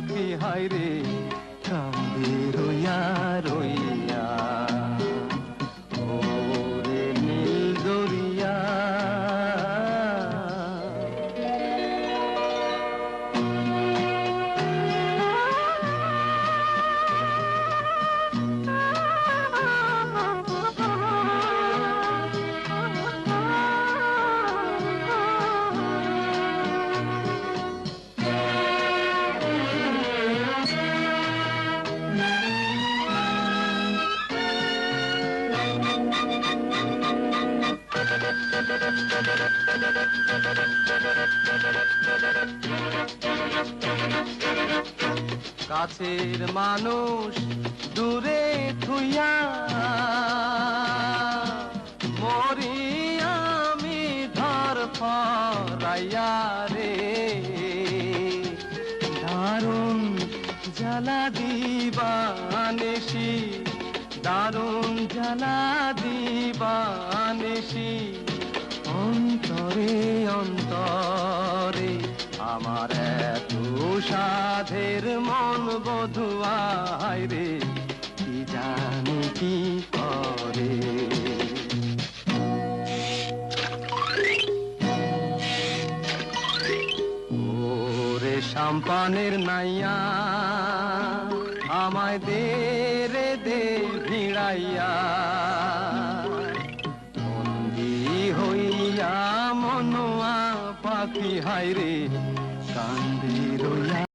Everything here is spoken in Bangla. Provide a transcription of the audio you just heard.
পাখি হাইরে কান্দি রইয়া রইয়া কাছের মানুষ দূরে থুইয়া মরি আমি ধর ফরাইয়া রে। দারুণ জ্বালা দিবানেশি, দারুণ জ্বালা দিবানেশি। অন্তরে অন্তরে। আমার এত সাধের মন বধুয়াই রে, কি জানি কি করে? ওরে সাম্পানের নাইয়া, আমায় দে রে, দে ভিড়াইয়া। পাপি হায় রে কান্দি রইয়া